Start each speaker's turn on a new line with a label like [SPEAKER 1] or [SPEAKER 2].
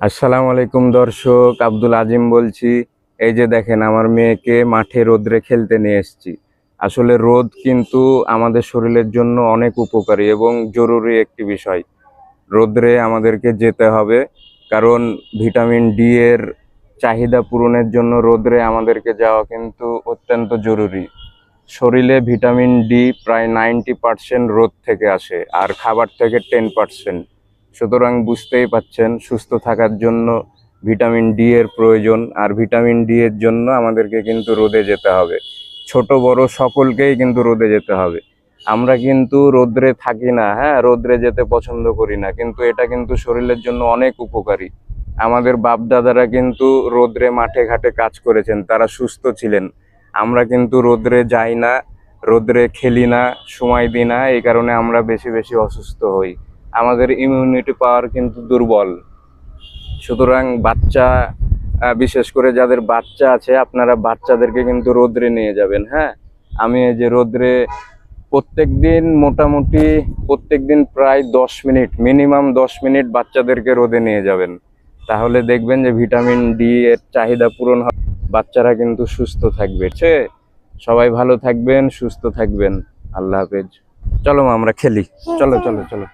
[SPEAKER 1] আসসালামু আলাইকুম দর্শক, আব্দুল আজিম বলছি। এই যে দেখেন, আমার মেয়েকে মাঠে রোদ্রে খেলতে নিয়ে এসেছি। আসলে রোদ কিন্তু আমাদের শরীরের জন্য অনেক উপকারী এবং জরুরি একটি বিষয়। রোদ্রে আমাদেরকে যেতে হবে, কারণ ভিটামিন ডি এর চাহিদা পূরণের জন্য রোদ্রে আমাদেরকে যাওয়া কিন্তু অত্যন্ত জরুরি। শরীরে ভিটামিন ডি প্রায় নাইনটি পার্সেন্ট রোদ থেকে আসে, আর খাবার থেকে টেন পার্সেন্ট। সুতরাং বুঝতেই পাচ্ছেন, সুস্থ থাকার জন্য ভিটামিন ডি এর প্রয়োজন, আর ভিটামিন ডি এর জন্য আমাদেরকে কিন্তু রোদে যেতে হবে। ছোট, বড় সকলকেই কিন্তু রোদে যেতে হবে। আমরা কিন্তু রোদ্রে থাকি না হ্যাঁ? রোদ্রে যেতে পছন্দ করি না, কিন্তু এটা কিন্তু শরীরের জন্য অনেক উপকারী। আমাদের বাপ দাদারা কিন্তু রোদ্রে মাঠে ঘাটে কাজ করেছেন, তারা সুস্থ ছিলেন। আমরা কিন্তু রোদ্রে যাই না, রোদ্রে খেলি না, সময় দিই না, এই কারণে আমরা বেশি বেশি অসুস্থ হই। আমাদের ইমিউনিটি পাওয়ার কিন্তু দুর্বল। সুতরাং বাচ্চা বিশেষ করে যাদের বাচ্চা আছে, আপনারা বাচ্চাদেরকে কিন্তু রোদ্রে নিয়ে যাবেন হ্যাঁ? আমি এই যে রোদ্রে প্রত্যেক দিন মোটামুটি প্রত্যেক দিন প্রায় দশ মিনিট মিনিমাম দশ মিনিট বাচ্চাদেরকে রোদে নিয়ে যাবেন। তাহলে দেখবেন যে ভিটামিন ডি এর চাহিদা পূরণ হবে বাচ্চারা কিন্তু সুস্থ থাকবে আছে? সবাই ভালো থাকবেন, সুস্থ থাকবেন। আল্লাহ হাফেজ। চলো আমরা খেলি। চলো চলো চলো।